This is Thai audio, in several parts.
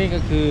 นี่ก็คือ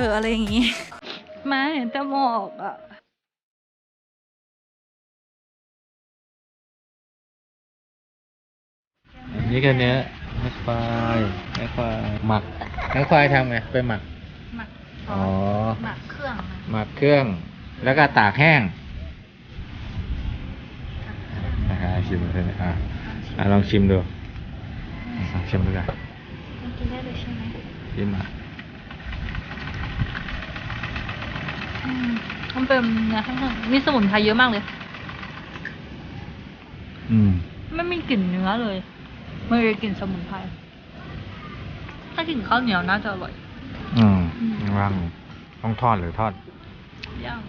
อออะไรอย่างงี้ มาเห็นแต่หมอกอะอันนี้ก็เนื้อเนื้อควายเนื้อควายหมักเนื้อควายทำไงไปหมัก หมักอ๋อ หมักเครื่องนะหมักเครื่อง แล้วก็ตากแห้งนะฮะชิมดูเลยอะอะลองชิมดูลองชิมดูกันมันกินได้เลยใช่ไหมชิมอะ อื มมันเป็นเนื้อข้างนอกมีสมุนไพรเยอะมากเลย อืม ไม่มีกลิ่นเนื้อเลยไม่มีกลิ่นสมุนไพร ถ้ากินข้าวเหนียวน่าจะอร่อย อืมอืมว่างต้องทอดหรือทอด ย่าง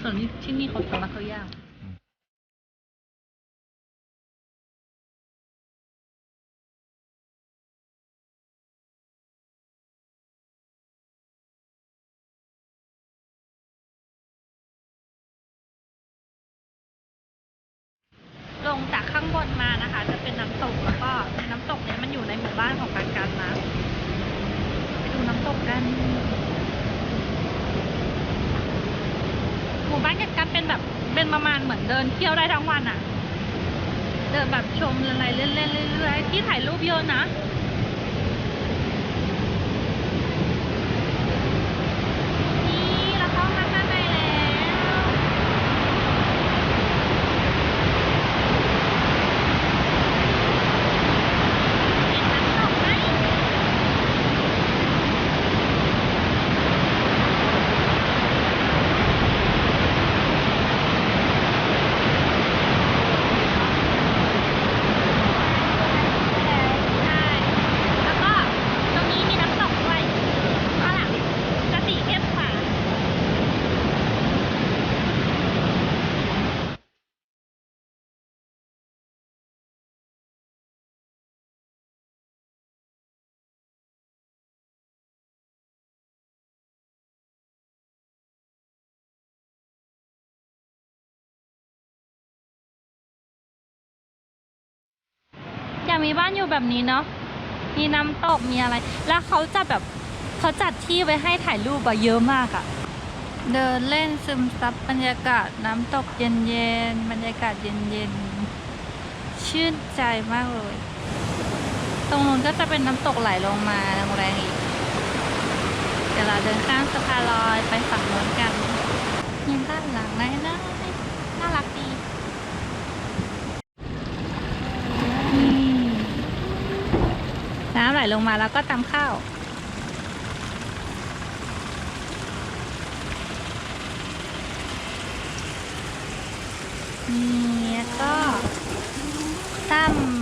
ส่วนนี้ที่นี่เขาทำมาเขาย่าง นะคะ จะเป็นน้ำตกแล้วก็น้ำตกเนี้ยมันอยู่ในหมู่บ้านของการกันนะไปดูน้ำตกกัน หมู่บ้านกันกันเป็นแบบเป็นประมาณเหมือนเดินเที่ยวได้ทั้งวันอะ่ะเดินแบบชมอะไรเล่นๆเรื่อยๆที่ถ่ายรูปเยอะนะ มีบ้านอยู่แบบนี้เนาะมีน้ำตกมีอะไร แล้วเขาจะแบบเขาจัดที่ไว้ให้ถ่ายรูปอะเยอะมากอะเดินเล่นซึมซับบรรยากาศน้ำตกเย็นๆบรรยากาศเย็นๆชื่นใจมากเลย ตรงนู้นก็จะเป็นน้ำตกไหลลงมาแรงๆอีกเดี๋ยวเราเดินข้ามสะพานลอยไปฝั่งนู้นกันยินด้านหลังไหนนะ ลลงมาแล้วก็ตำข้าวนี่แล้วก็ตำ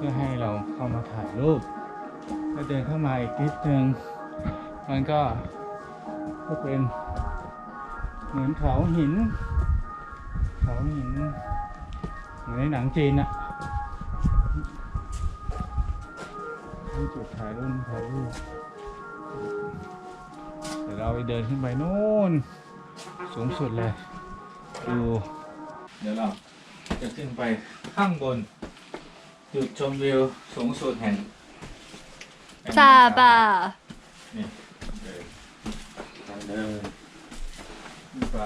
เพื่อให้เราเข้ามาถ่ายรูปแล้วเดินเข้ามาอีกนิดนึงมันก็ก็เป็นเหมือนเขาหิน เขาหิน เหมือนในหนังจีนอะนี่จุดถ่ายรูปถ่ายรูปเดี๋ยวเราไปเดินขึ้นไปโน่น สูงสุดเลย ดู เดี๋ยวเราจะขึ้นไปข้างบน จุดชมวิวสูงสุดแห่งแห่งซาบานี่เดินทางเดินขึ้นไป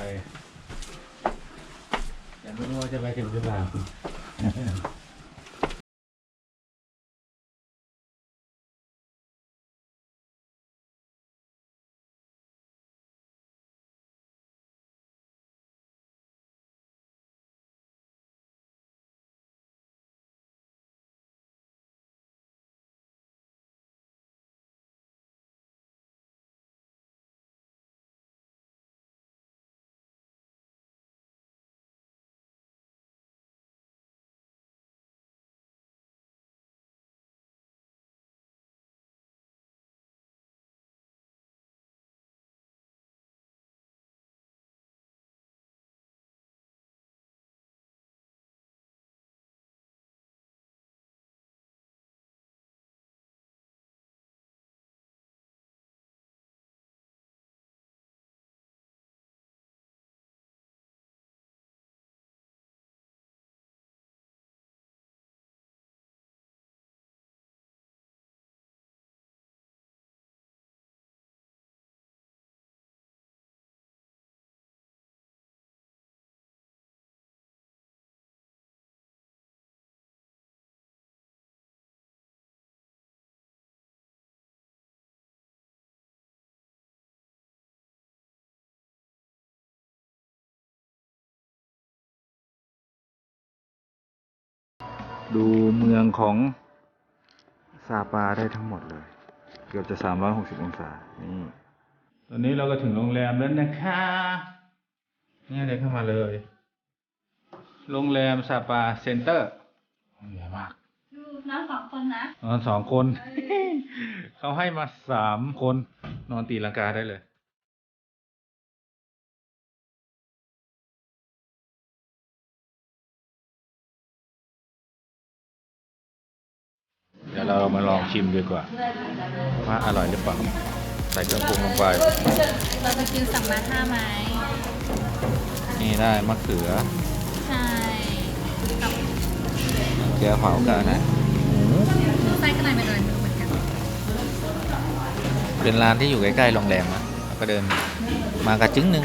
แต่ไม่รู้ว่าจะไปถึงหรือเปล่า ดูเมืองของซาปาได้ทั้งหมดเลย เกือบจะ 360 องศา นี่ ตอนนี้เราก็ถึงโรงแรมแล้วนะคะ เนี่ยเดินเข้ามาเลย โรงแรมซาปาเซ็นเตอร์ใหญ่มากดูน้องสองคนนะ นอนสองคน เขาให้มาสามคน นอนตีลังกาได้เลย เดี๋ยวเรามาลองชิมดีกว่าว่าอร่อยหรือเปล่าใส่เครื่องปรุงลงไป เราจะกินสั่งมาห้าไม้นี่ได้มะเขือใช่กับเกลือเผากันนะไส้ข้างในเป็นอะไรไม่รู้เหมือนกันเป็นร้านที่อยู่ใกล้ๆโรงแรมอะแล้วก็เดินมากระจึงหนึ่ง